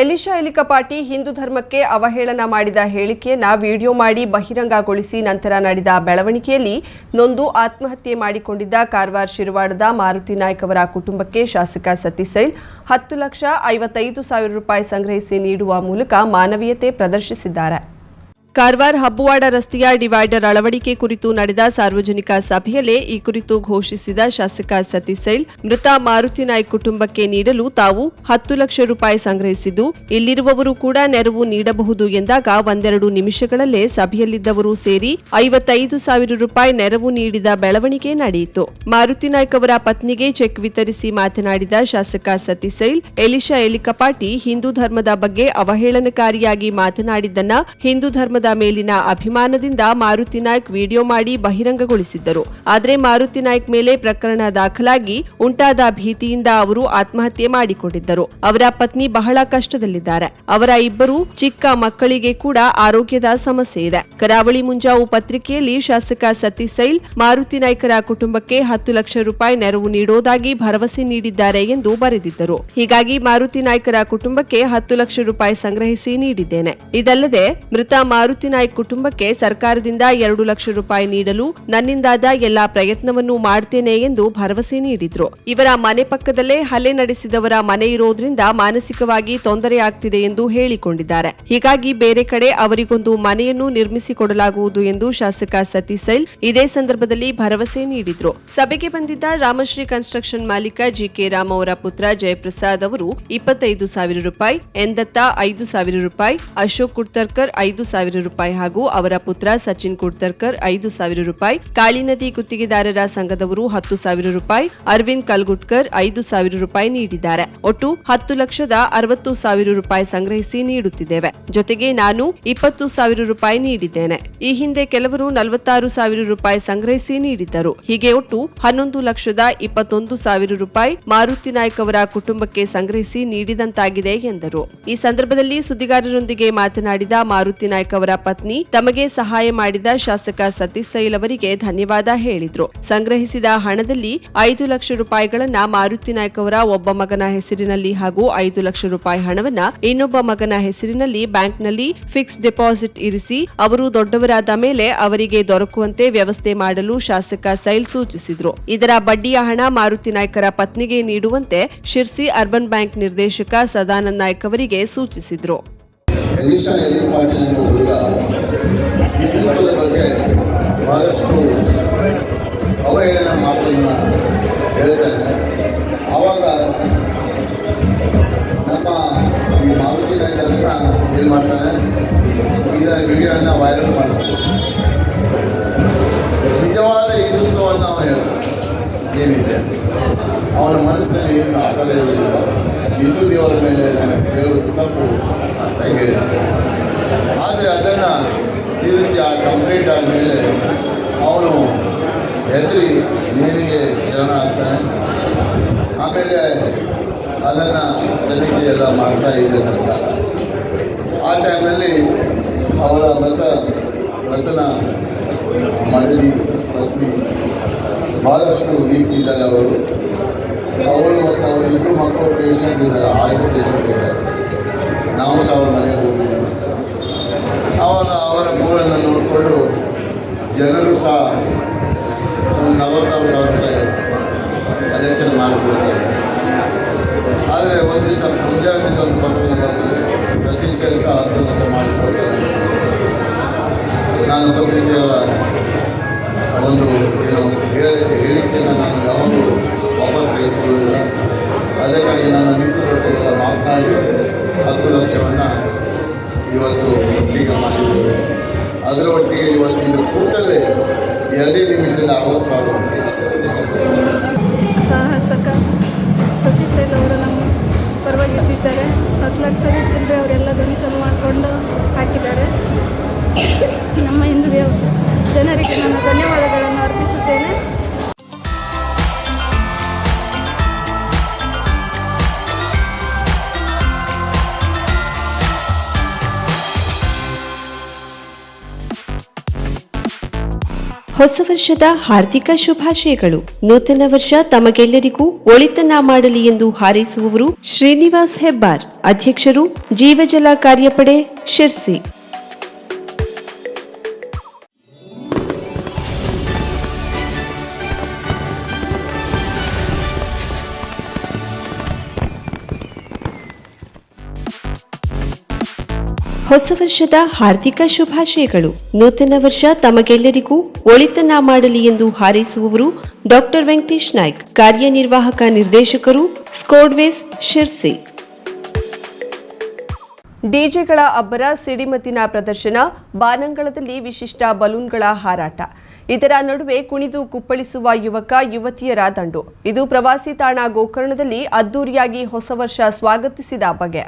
ಎಲಿಶಾ ಎಲಿಕಪಾಟಿ ಹಿಂದೂ ಧರ್ಮಕ್ಕೆ ಅವಹೇಳನ ಮಾಡಿದ ಹೇಳಿಕೆಯನ್ನು ವಿಡಿಯೋ ಮಾಡಿ ಬಹಿರಂಗಗೊಳಿಸಿ ನಂತರ ನಡೆದ ಬೆಳವಣಿಗೆಯಲ್ಲಿ ನೊಂದು ಆತ್ಮಹತ್ಯೆ ಮಾಡಿಕೊಂಡಿದ್ದ ಕಾರವಾರ ಶಿರವಾಡದ ಮಾರುತಿ ನಾಯ್ಕ ಅವರ ಕುಟುಂಬಕ್ಕೆ ಶಾಸಕ ಸತೀಶ್ ಸೈಲ್ ಹತ್ತು ಲಕ್ಷ ಐವತ್ತೈದು ಸಾವಿರ ರೂಪಾಯಿ ಸಂಗ್ರಹಿಸಿ ನೀಡುವ ಮೂಲಕ ಮಾನವೀಯತೆ ಪ್ರದರ್ಶಿಸಿದ್ದಾರೆ. ಕಾರವಾರ ಹಬ್ಬುವಾಡ ರಸ್ತೆಯ ಡಿವೈಡರ್ ಅಳವಡಿಕೆ ಕುರಿತು ನಡೆದ ಸಾರ್ವಜನಿಕ ಸಭೆಯಲ್ಲೇ ಈ ಕುರಿತು ಘೋಷಿಸಿದ ಶಾಸಕ ಸತೀಶ್ ಸೈಲ್ ಮೃತ ಮಾರುತಿ ನಾಯ್ಕ್ ಕುಟುಂಬಕ್ಕೆ ನೀಡಲು ತಾವು ಹತ್ತು ಲಕ್ಷ ರೂಪಾಯಿ ಸಂಗ್ರಹಿಸಿದ್ದು, ಇಲ್ಲಿರುವವರು ಕೂಡ ನೆರವು ನೀಡಬಹುದು ಎಂದಾಗ ಒಂದೆರಡು ನಿಮಿಷಗಳಲ್ಲೇ ಸಭೆಯಲ್ಲಿದ್ದವರು ಸೇರಿ ಐವತ್ತೈದು ಸಾವಿರ ರೂಪಾಯಿ ನೆರವು ನೀಡಿದ ಬೆಳವಣಿಗೆ ನಡೆಯಿತು. ಮಾರುತಿ ನಾಯ್ಕ್ ಅವರ ಪತ್ನಿಗೆ ಚೆಕ್ ವಿತರಿಸಿ ಮಾತನಾಡಿದ ಶಾಸಕ ಸತೀಶ್ ಸೈಲ್ ಎಲಿಶಾ ಎಲಿಕಪಾಟಿ ಹಿಂದೂ ಧರ್ಮದ ಬಗ್ಗೆ ಅವಹೇಳನಕಾರಿಯಾಗಿ ಮಾತನಾಡಿದ್ದನ್ನ ಹಿಂದೂ ಧರ್ಮದ ಮೇಲಿನ ಅಭಿಮಾನದಿಂದ ಮಾರುತಿ ನಾಯ್ಕ್ ವಿಡಿಯೋ ಮಾಡಿ ಬಹಿರಂಗಗೊಳಿಸಿದ್ದರು. ಆದರೆ ಮಾರುತಿ ನಾಯ್ಕ್ ಮೇಲೆ ಪ್ರಕರಣ ದಾಖಲಾಗಿ ಉಂಟಾದ ಭೀತಿಯಿಂದ ಅವರು ಆತ್ಮಹತ್ಯೆ ಮಾಡಿಕೊಂಡಿದ್ದರು. ಅವರ ಪತ್ನಿ ಬಹಳ ಕಷ್ಟದಲ್ಲಿದ್ದಾರೆ. ಅವರ ಇಬ್ಬರು ಚಿಕ್ಕ ಮಕ್ಕಳಿಗೆ ಕೂಡ ಆರೋಗ್ಯದ ಸಮಸ್ಯೆ ಇದೆ. ಕರಾವಳಿ ಮುಂಜಾವು ಪತ್ರಿಕೆಯಲ್ಲಿ ಶಾಸಕ ಸತೀಶ್ ಸೈಲ್ ಮಾರುತಿ ನಾಯ್ಕರ ಕುಟುಂಬಕ್ಕೆ ಹತ್ತು ಲಕ್ಷ ರೂಪಾಯಿ ನೆರವು ನೀಡೋದಾಗಿ ಭರವಸೆ ನೀಡಿದ್ದಾರೆ ಎಂದು ಬರೆದಿದ್ದರು. ಹೀಗಾಗಿ ಮಾರುತಿ ನಾಯ್ಕರ ಕುಟುಂಬಕ್ಕೆ ಹತ್ತು ಲಕ್ಷ ರೂಪಾಯಿ ಸಂಗ್ರಹಿಸಿ ನೀಡಿದ್ದೇನೆ. ಇದಲ್ಲದೆ ಮೃತ ಮಾರುತಿ ನಾಯ್ಕ್ ಕುಟುಂಬಕ್ಕೆ ಸರ್ಕಾರದಿಂದ ಎರಡು ಲಕ್ಷ ರೂಪಾಯಿ ನೀಡಲು ನನ್ನಿಂದಾದ ಎಲ್ಲಾ ಪ್ರಯತ್ನವನ್ನು ಮಾಡ್ತೇನೆ ಎಂದು ಭರವಸೆ ನೀಡಿದ್ರು. ಇವರ ಮನೆ ಪಕ್ಕದಲ್ಲೇ ಹಲ್ಲೆ ನಡೆಸಿದವರ ಮನೆ ಇರೋದ್ರಿಂದ ಮಾನಸಿಕವಾಗಿ ತೊಂದರೆಯಾಗ್ತಿದೆ ಎಂದು ಹೇಳಿಕೊಂಡಿದ್ದಾರೆ. ಹೀಗಾಗಿ ಬೇರೆ ಕಡೆ ಅವರಿಗೊಂದು ಮನೆಯನ್ನು ನಿರ್ಮಿಸಿಕೊಡಲಾಗುವುದು ಎಂದು ಶಾಸಕ ಸತೀಶ್ ಸೈಲ್ ಇದೇ ಸಂದರ್ಭದಲ್ಲಿ ಭರವಸೆ ನೀಡಿದ್ರು. ಸಭೆಗೆ ಬಂದಿದ್ದ ರಾಮಶ್ರೀ ಕನ್ಸ್ಟ್ರಕ್ಷನ್ ಮಾಲೀಕ ಜಿಕೆ ರಾಮ್ ಅವರ ಪುತ್ರ ಜಯಪ್ರಸಾದ್ ಅವರು ಇಪ್ಪತ್ತೈದು ಸಾವಿರ ರೂಪಾಯಿ, ಎಂದತ್ತ ದತ್ತ ಐದು ಸಾವಿರ ರೂಪಾಯಿ, ಅಶೋಕ್ ಕುಡ್ತರ್ಕರ್ ಐದು ಸಾವಿರ ರೂಪಾಯಿ ಹಾಗೂ ಅವರ ಪುತ್ರ ಸಚಿನ್ ಕುಡ್ತರ್ಕರ್ ಐದು ಸಾವಿರ ರೂಪಾಯಿ ಕಾಳಿನದಿ ಗುತ್ತಿಗೆದಾರರ ಸಂಘದವರು ಹತ್ತು ಸಾವಿರ ರೂಪಾಯಿ, ಅರವಿಂದ್ ಕಲ್ಗುಟ್ಕರ್ ಐದು ಸಾವಿರ ರೂಪಾಯಿ ನೀಡಿದ್ದಾರೆ. ಒಟ್ಟು ಹತ್ತು ಲಕ್ಷದ ಅರವತ್ತು ಸಾವಿರ ರೂಪಾಯಿ ಸಂಗ್ರಹಿಸಿ ನೀಡುತ್ತಿದ್ದೇವೆ. ಜೊತೆಗೆ ನಾನು ಇಪ್ಪತ್ತು ಸಾವಿರ ರೂಪಾಯಿ ನೀಡಿದ್ದೇನೆ. ಈ ಹಿಂದೆ ಕೆಲವರು ನಲವತ್ತಾರು ಸಾವಿರ ರೂಪಾಯಿ ಸಂಗ್ರಹಿಸಿ ನೀಡಿದ್ದರು. ಹೀಗೆ ಒಟ್ಟು ಹನ್ನೊಂದು ಲಕ್ಷದ ಇಪ್ಪತ್ತೊಂದು ಸಾವಿರ ರೂಪಾಯಿ ಮಾರುತಿ ನಾಯ್ಕ ಅವರ ಕುಟುಂಬಕ್ಕೆ ಸಂಗ್ರಹಿಸಿ ನೀಡಿದಂತಾಗಿದೆ ಎಂದರು. ಈ ಸಂದರ್ಭದಲ್ಲಿ ಸುದ್ದಿಗಾರರೊಂದಿಗೆ ಮಾತನಾಡಿದ ಮಾರುತಿ ನಾಯ್ಕ ಪತ್ನಿ ತಮಗೆ ಸಹಾಯ ಮಾಡಿದ ಶಾಸಕ ಸತೀಶ್ ಸೈಲ್ ಅವರಿಗೆ ಧನ್ಯವಾದ ಹೇಳಿದ್ರು. ಸಂಗ್ರಹಿಸಿದ ಹಣದಲ್ಲಿ ಐದು ಲಕ್ಷ ರೂಪಾಯಿಗಳನ್ನ ಮಾರುತಿ ನಾಯ್ಕ ಅವರ ಒಬ್ಬ ಮಗನ ಹೆಸರಿನಲ್ಲಿ ಹಾಗೂ ಐದು ಲಕ್ಷ ರೂಪಾಯಿ ಹಣವನ್ನ ಇನ್ನೊಬ್ಬ ಮಗನ ಹೆಸರಿನಲ್ಲಿ ಬ್ಯಾಂಕ್ನಲ್ಲಿ ಫಿಕ್ಸ್ ಡೆಪಾಸಿಟ್ ಇರಿಸಿ ಅವರು ದೊಡ್ಡವರಾದ ಮೇಲೆ ಅವರಿಗೆ ದೊರಕುವಂತೆ ವ್ಯವಸ್ಥೆ ಮಾಡಲು ಶಾಸಕ ಸೈಲ್ ಸೂಚಿಸಿದ್ರು. ಇದರ ಬಡ್ಡಿಯ ಹಣ ಮಾರುತಿ ನಾಯ್ಕರ ಪತ್ನಿಗೆ ನೀಡುವಂತೆ ಶಿರ್ಸಿ ಅರ್ಬನ್ ಬ್ಯಾಂಕ್ ನಿರ್ದೇಶಕ ಸದಾನಂದ್ ನಾಯ್ಕ ಅವರಿಗೆ ಸೂಚಿಸಿದ್ರು. ಎಲಿಶಾ ಎಲಿ ಪಾಟೀಲ್ ಎಂಬ ಹುಡುಗ ಹಿಂದುತ್ವದ ಬಗ್ಗೆ ಬಹಳಷ್ಟು ಅವಹೇಳನ ಮಾತನ್ನು ಹೇಳ್ತಾನೆ ಆವಾಗ ನಮ್ಮ ಈ ಮಾರುತಿ ನಾಯ್ಕ ಅದನ್ನ ಏನು ಮಾಡ್ತಾನೆ? ಇದರ ವಿಡಿಯೋನ ವೈರಲ್ ಮಾಡ್ತಾನೆ. ನಿಜವಾದ ಹಿಂದುತ್ವವನ್ನು ಅವನು ಹೇಳ್ತಾನೆ. ಏನಿದೆ? ಅವರ ಮನಸ್ಸಿನಲ್ಲಿ ಏನು ಆಟದ ಇರುವುದಿಲ್ಲ. ಹಿಂದೂ ದೇವರ ಮೇಲೆ ನನಗೆ ಹೇಳುವುದು ತಪ್ಪು ಅಂತ ಹೇಳಿ ಆದರೆ ಅದನ್ನು ಈ ರೀತಿ ಆ ಕಂಪ್ಲೀಟ್ ಆದಮೇಲೆ ಅವನು ಹೆದರಿ ನೇಣಿಗೆ ಶರಣ ಆಗ್ತಾನೆ. ಆಮೇಲೆ ಅದನ್ನು ತನಿಖೆ ಎಲ್ಲ ಮಾಡ್ತಾ ಇದೆ ಸರ್ಕಾರ. ಆ ಟೈಮಲ್ಲಿ ಅವರ ಮೃತ ಮೃತನ ಮಡದಿ ಪತ್ನಿ ಭಾಳಷ್ಟು ವೀಕ್ ಇದ್ದಾರೆ ಅವರು ಅವರು ಮತ್ತು ಅವ್ರ ಇಬ್ಬರು ಮಕ್ಕಳು ಪೇಷಂಟ್ ಇದ್ದಾರೆ ಆಯ್ಕೆ ಪೇಷಂಟ್ ಇದ್ದಾರೆ. ನಾವು ಸಹ ಅವ್ರ ಮನೆಗೆ ಹೋಗಿದ್ದೀವಿ ಆವಾಗ ಅವರ ಗೋಳನ್ನು ನೋಡಿಕೊಂಡು ಜನರು ಸಹ ಒಂದು ನಲವತ್ತಾರು ಸಾವಿರ ರೂಪಾಯಿ ಕಲೆಕ್ಷನ್ ಮಾಡಿಕೊಡ್ತಾರೆ ಆದರೆ ಒಂದು ದಿವಸ ಮುಂಜಾನೆ ಒಂದು ಬರೋದು ಬರ್ತದೆ. ಪ್ರತಿ ಸಹ ಹತ್ತು ಲಕ್ಷ ಮಾಡಿಕೊಡ್ತಾರೆ. ನಾನು ಪತ್ರಿಕೆಯವರ ಇವತ್ತು ಒಟ್ಟಿಗೆ ಮಾಡಿದ್ದೇವೆ. ಅದರ ಒಟ್ಟಿಗೆ ಇವತ್ತಿನ ಕೂತಲ್ಲೇ ಎರಡೇ ನಿಮಿಷದಲ್ಲಿ ಅರವತ್ತು ಸಾವಿರ ಸಾಹಸಕ ಸತೀಶ್ ಅವರು ನಮ್ಮ ಪರವಾಗಿ ಇದ್ದಿದ್ದಾರೆ ಹತ್ತು ಲಕ್ಷ ಚಿಲ್ಲರೆ ಅವರೆಲ್ಲ ಡೊನೇಷನ್ ಮಾಡಿಕೊಂಡು ಹಾಕಿದ್ದಾರೆ. ನಮ್ಮ ಹಿಂದೂ ಜನರಿಗೆ ನಾನು ಧನ್ಯವಾದಗಳನ್ನು ಅರ್ಪಿಸುತ್ತೇನೆ. ಹೊಸ ವರ್ಷದ ಹಾರ್ದಿಕ ಶುಭಾಶಯಗಳು. ನೂತನ ವರ್ಷ ತಮಗೆಲ್ಲರಿಗೂ ಒಳಿತನ್ನ ಮಾಡಲಿ ಎಂದು ಹಾರೈಸುವವರು ಶ್ರೀನಿವಾಸ್ ಹೆಬ್ಬಾರ್. ಅಧ್ಯಕ್ಷರು ಜೀವಜಲ ಕಾರ್ಯಪಡೆ ಶಿರ್ಸಿ. ಹೊಸ ವರ್ಷದ ಹಾರ್ದಿಕ ಶುಭಾಶಯಗಳು. ನೂತನ ವರ್ಷ ತಮಗೆಲ್ಲರಿಗೂ ಒಳಿತನ ಮಾಡಲಿ ಎಂದು ಹಾರೈಸುವವರು ಡಾಕ್ಟರ್ ವೆಂಕಟೇಶ್ ನಾಯ್ಕ್, ಕಾರ್ಯನಿರ್ವಾಹಕ ನಿರ್ದೇಶಕರು ಸ್ಕೋಡ್ವೇಸ್ ಶಿರ್ಸಿ. ಡಿಜೆಗಳ ಅಬ್ಬರ ಸಿಡಿಮತ್ತಿನ ಪ್ರದರ್ಶನ, ಬಾನಂಗಳದಲ್ಲಿ ವಿಶಿಷ್ಟ ಬಲೂನ್ಗಳ ಹಾರಾಟ. ಇದರ ನಡುವೆ ಕುಣಿದು ಕುಪ್ಪಳಿಸುವ ಯುವಕ ಯುವತಿಯರ ದಂಡು. ಇದು ಪ್ರವಾಸಿ ತಾಣ ಗೋಕರ್ಣದಲ್ಲಿ ಅದ್ದೂರಿಯಾಗಿ ಹೊಸ ವರ್ಷ ಸ್ವಾಗತಿಸಿದ ಬಗೆ.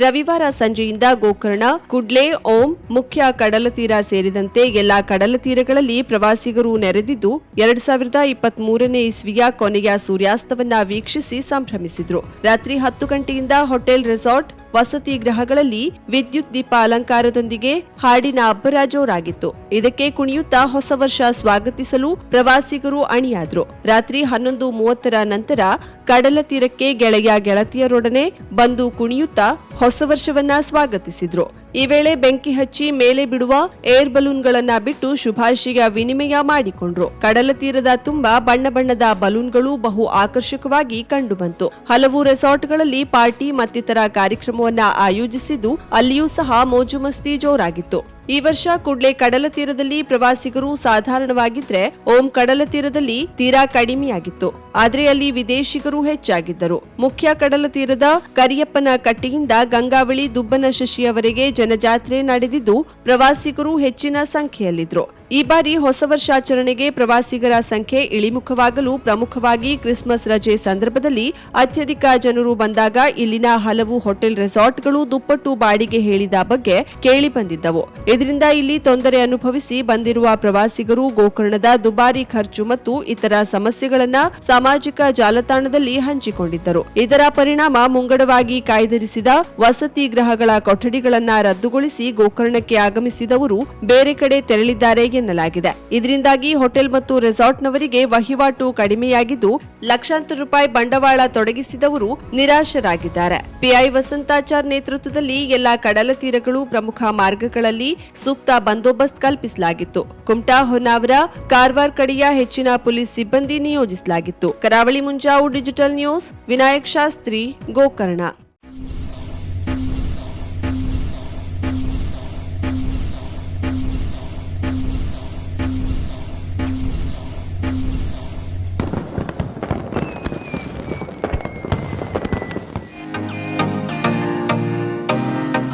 ರವಿವಾರ ಸಂಜೆಯಿಂದ ಗೋಕರ್ಣ, ಕುಡ್ಲೆ, ಓಂ, ಮುಖ್ಯ ಕಡಲತೀರ ಸೇರಿದಂತೆ ಎಲ್ಲಾ ಕಡಲತೀರಗಳಲ್ಲಿ ಪ್ರವಾಸಿಗರು ನೆರೆದಿದ್ದು ಎರಡ್ ಸಾವಿರದ ಇಪ್ಪತ್ತ್ ಮೂರನೇ ಇಸ್ವಿಯ ಕೊನೆಯ ಸೂರ್ಯಾಸ್ತವನ್ನ ವೀಕ್ಷಿಸಿ ಸಂಭ್ರಮಿಸಿದ್ರು. ರಾತ್ರಿ ಹತ್ತು ಗಂಟೆಯಿಂದ ಹೋಟೆಲ್ ರೆಸಾರ್ಟ್ ವಸತಿ ಗೃಹಗಳಲ್ಲಿ ವಿದ್ಯುತ್ ದೀಪ ಅಲಂಕಾರದೊಂದಿಗೆ ಹಾಡಿನ ಅಬ್ಬರ ಜೋರಾಗಿತ್ತು ಇದಕ್ಕೆ ಕುಣಿಯುತ್ತಾ ಹೊಸ ವರ್ಷ ಸ್ವಾಗತಿಸಲು ಪ್ರವಾಸಿಗರು ಅಣಿಯಾದ್ರು. ರಾತ್ರಿ ಹನ್ನೊಂದು ಮೂವತ್ತರ ನಂತರ ಕಡಲ ತೀರಕ್ಕೆ ಗೆಳೆಯ ಗೆಳತಿಯರೊಡನೆ ಬಂದು ಕುಣಿಯುತ್ತಾ ಹೊಸ ವರ್ಷವನ್ನ ಸ್ವಾಗತಿಸಿದ್ರು. ಈ ವೇಳೆ ಬೆಂಕಿ ಹಚ್ಚಿ ಮೇಲೆ ಬಿಡುವ ಏರ್ ಬಲೂನ್ಗಳನ್ನ ಬಿಟ್ಟು ಶುಭಾಶಯ ವಿನಿಮಯ ಮಾಡಿಕೊಂಡ್ರು. ಕಡಲ ತೀರದ ತುಂಬಾ ಬಣ್ಣ ಬಣ್ಣದ ಬಲೂನ್ಗಳು ಬಹು ಆಕರ್ಷಕವಾಗಿ ಕಂಡುಬಂತು. ಹಲವು ರೆಸಾರ್ಟ್ಗಳಲ್ಲಿ ಪಾರ್ಟಿ ಮತ್ತಿತರ ಕಾರ್ಯಕ್ರಮವನ್ನ ಆಯೋಜಿಸಿದ್ದು ಅಲ್ಲಿಯೂ ಸಹ ಮೋಜು ಮಸ್ತಿ ಜೋರಾಗಿತ್ತು. ಈ ವರ್ಷ ಕುಡ್ಲೆ ಕಡಲ ತೀರದಲ್ಲಿ ಪ್ರವಾಸಿಗರು ಸಾಧಾರಣವಾಗಿದ್ರೆ ಓಂ ಕಡಲ ತೀರದಲ್ಲಿ ತೀರಾ ಕಡಿಮೆಯಾಗಿತ್ತು. ಆದರೆ ಅಲ್ಲಿ ವಿದೇಶಿಗರು ಹೆಚ್ಚಾಗಿದ್ದರು. ಮುಖ್ಯ ಕಡಲ ತೀರದ ಕರಿಯಪ್ಪನ ಕಟ್ಟೆಯಿಂದ ಗಂಗಾವಳಿ ದುಬ್ಬನ ಶಶಿಯವರೆಗೆ ಜನಜಾತ್ರೆ ನಡೆದಿದ್ದು ಪ್ರವಾಸಿಗರು ಹೆಚ್ಚಿನ ಸಂಖ್ಯೆಯಲ್ಲಿದ್ರು. ಈ ಬಾರಿ ಹೊಸ ವರ್ಷಾಚರಣೆಗೆ ಪ್ರವಾಸಿಗರ ಸಂಖ್ಯೆ ಇಳಿಮುಖವಾಗಲು ಪ್ರಮುಖವಾಗಿ ಕ್ರಿಸ್ಮಸ್ ರಜೆ ಸಂದರ್ಭದಲ್ಲಿ ಅತ್ಯಧಿಕ ಜನರು ಬಂದಾಗ ಇಲ್ಲಿನ ಹಲವು ಹೋಟೆಲ್ ರೆಸಾರ್ಟ್ಗಳು ದುಪ್ಪಟ್ಟು ಬಾಡಿಗೆ ಹೇಳಿದ ಬಗ್ಗೆ ಕೇಳಿ ಬಂದಿದ್ದವು. ಇದರಿಂದ ಇಲ್ಲಿ ತೊಂದರೆ ಅನುಭವಿಸಿ ಬಂದಿರುವ ಪ್ರವಾಸಿಗರು ಗೋಕರ್ಣದ ದುಬಾರಿ ಖರ್ಚು ಮತ್ತು ಇತರ ಸಮಸ್ಯೆಗಳನ್ನ ಸಾಮಾಜಿಕ ಜಾಲತಾಣದಲ್ಲಿ ಹಂಚಿಕೊಂಡಿದ್ದರು. ಇದರ ಪರಿಣಾಮ ಮುಂಗಡವಾಗಿ ಕಾಯ್ದಿರಿಸಿದ ವಸತಿ ಗೃಹಗಳ ಕೊಠಡಿಗಳನ್ನ ರದ್ದುಗೊಳಿಸಿ ಗೋಕರ್ಣಕ್ಕೆ ಆಗಮಿಸಿದವರು ಬೇರೆ ಕಡೆ ತೆರಳಿದ್ದಾರೆ ಎನ್ನಲಾಗಿದೆ. ಇದರಿಂದಾಗಿ ಹೋಟೆಲ್ ಮತ್ತು ರೆಸಾರ್ಟ್ನವರಿಗೆ ವಹಿವಾಟು ಕಡಿಮೆಯಾಗಿದ್ದು, ಲಕ್ಷಾಂತರ ರೂಪಾಯಿ ಬಂಡವಾಳ ತೊಡಗಿಸಿದವರು ನಿರಾಶರಾಗಿದ್ದಾರೆ. ಪಿಐ ವಸಂತಾಚಾರ್ ನೇತೃತ್ವದಲ್ಲಿ ಎಲ್ಲಾ ಕಡಲ ತೀರಗಳು ಪ್ರಮುಖ ಮಾರ್ಗಗಳಲ್ಲಿ ಸೂಕ್ತ ಬಂದೋಬಸ್ತ್ ಕಲ್ಪಿಸಲಾಗಿತ್ತು. ಕುಮಟಾ ಹೊನ್ನಾವರ ಕಾರವಾರ ಕಡೆಯ ಹೆಚ್ಚಿನ ಪೊಲೀಸ್ ಸಿಬ್ಬಂದಿ ನಿಯೋಜಿಸಲಾಗಿತ್ತು. Karavali Munjavu digital news, Vinayak Shastri, Gokarna.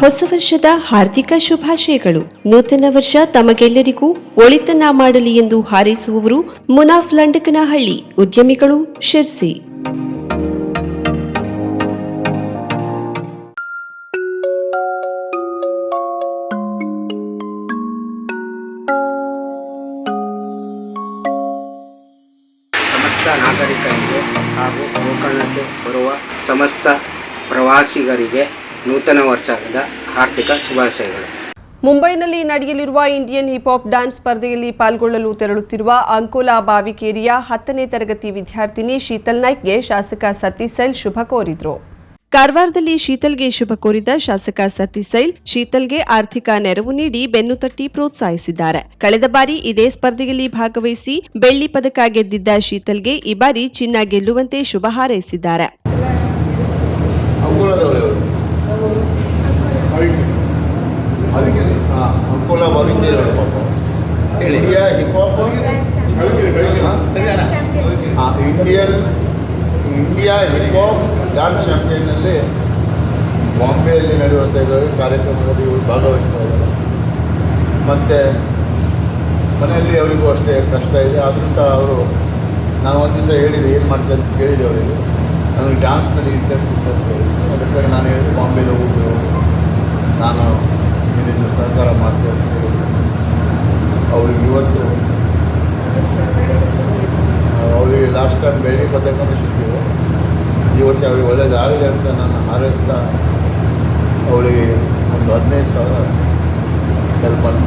ಹೊಸ ವರ್ಷದ ಹಾರ್ದಿಕ ಶುಭಾಶಯಗಳು. ನೂತನ ವರ್ಷ ತಮಗೆಲ್ಲರಿಗೂ ಒಳಿತನ್ನ ಮಾಡಲಿ ಎಂದು ಹಾರೈಸುವವರು ಮುನಾಫ್ ಲಂಡಕನಹಳ್ಳಿ ಉದ್ಯಮಿಗಳು ಶಿರ್ಸಿ. ಸಮಸ್ತ ನಾಗರಿಕರಿಗೆ ಹಾಗೂ ಗೋಕರ್ಣಕ್ಕೆ ಬರುವ ಸಮಸ್ತ ಪ್ರವಾಸಿಗರಿಗೆ ನೂತನ ವರ್ಷದ ಆರ್ಥಿಕ ಶುಭಾಶಯಗಳು. ಮುಂಬೈನಲ್ಲಿ ನಡೆಯಲಿರುವ ಇಂಡಿಯನ್ ಹಿಪ್ ಹಾಪ್ ಡ್ಯಾನ್ಸ್ ಸ್ಪರ್ಧೆಯಲ್ಲಿ ಪಾಲ್ಗೊಳ್ಳಲು ತೆರಳುತ್ತಿರುವ ಅಂಕೋಲಾ ಬಾವಿಕೇರಿಯ ಹತ್ತನೇ ತರಗತಿ ವಿದ್ಯಾರ್ಥಿನಿ ಶೀತಲ್ ನಾಯ್ಕ್ಗೆ ಶಾಸಕ ಸತೀಶ್ ಸೈಲ್ ಶುಭ ಕೋರಿದ್ರು. ಕಾರವಾರದಲ್ಲಿ ಶೀತಲ್ಗೆ ಶುಭ ಕೋರಿದ ಶಾಸಕ ಸತೀಶ್ ಸೈಲ್ ಶೀತಲ್ಗೆ ಆರ್ಥಿಕ ನೆರವು ನೀಡಿ ಬೆನ್ನು ತಟ್ಟಿ ಪ್ರೋತ್ಸಾಹಿಸಿದ್ದಾರೆ. ಕಳೆದ ಬಾರಿ ಇದೇ ಸ್ಪರ್ಧೆಯಲ್ಲಿ ಭಾಗವಹಿಸಿ ಬೆಳ್ಳಿ ಪದಕ ಗೆದ್ದಿದ್ದ ಶೀತಲ್ಗೆ ಈ ಬಾರಿ ಚಿನ್ನ ಗೆಲ್ಲುವಂತೆ ಶುಭ ಹಾರೈಸಿದ್ದಾರೆ. ಹಾಂ ಅಂಕೋಲ ಹೇಳಿ. India hip hop Indian India hip hop dance ಚಾಂಪಿಯನ್ನಲ್ಲಿ ಬಾಂಬೆಯಲ್ಲಿ ನಡೆಯುವಂಥ ಕಾರ್ಯಕ್ರಮದಲ್ಲಿ ಇವರು ಭಾಗವಹಿಸ್ತಾ ಇದ್ದಾರೆ ಮತ್ತು ಮನೆಯಲ್ಲಿ ಅವರಿಗೂ ಅಷ್ಟೇ ಕಷ್ಟ ಇದೆ. ಆದರೂ ಸಹ ಅವರು ನಾನು ಒಂದು ದಿವಸ ಹೇಳಿದೆ, ಏನು ಮಾಡ್ತಾರೆ ಅಂತ ಕೇಳಿದೆ ಅವರಿಗೆ. ನನಗೆ ಡ್ಯಾನ್ಸ್ನಲ್ಲಿ ಇಂಟ್ರೆಸ್ಟ್ ಇತ್ತು ಅಂತ ಅದಕ್ಕಾಗಿ ನಾನು ಹೇಳಿದೆ ಬಾಂಬೆಗೆ ಹೋಗುದು. ನಾನು ಇದರಿಂದ ಸಹಕಾರ ಮಾಡ್ತೇನೆ ಅವ್ರಿಗೆ ಇವತ್ತು, ಅವರಿಗೆ ಲಾಸ್ಟ್ ಟೈಮ್ ಬೆಳ್ಳಿ ಪದಕ ಸಿಕ್ಕಿದೆ. ಈ ವರ್ಷ ಅವ್ರಿಗೆ ಒಳ್ಳೇದಾಗಲಿ ಅಂತ ನಾನು ಹಾರೈಸ್ತಾ ಅವಳಿಗೆ ಒಂದು ಹದಿನೈದು ಸಾವಿರ ಹೆಲ್ಪನ್ನು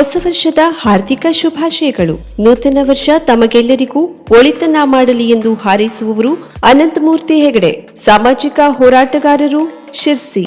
ಹೊಸ ವರ್ಷದ ಹಾರ್ದಿಕ ಶುಭಾಶಯಗಳು. ನೂತನ ವರ್ಷ ತಮಗೆಲ್ಲರಿಗೂ ಒಳಿತನ್ನ ಮಾಡಲಿ ಎಂದು ಹಾರೈಸುವವರು ಅನಂತಮೂರ್ತಿ ಹೆಗಡೆ. ಸಾಮಾಜಿಕ ಹೋರಾಟಗಾರರು ಶಿರ್ಸಿ.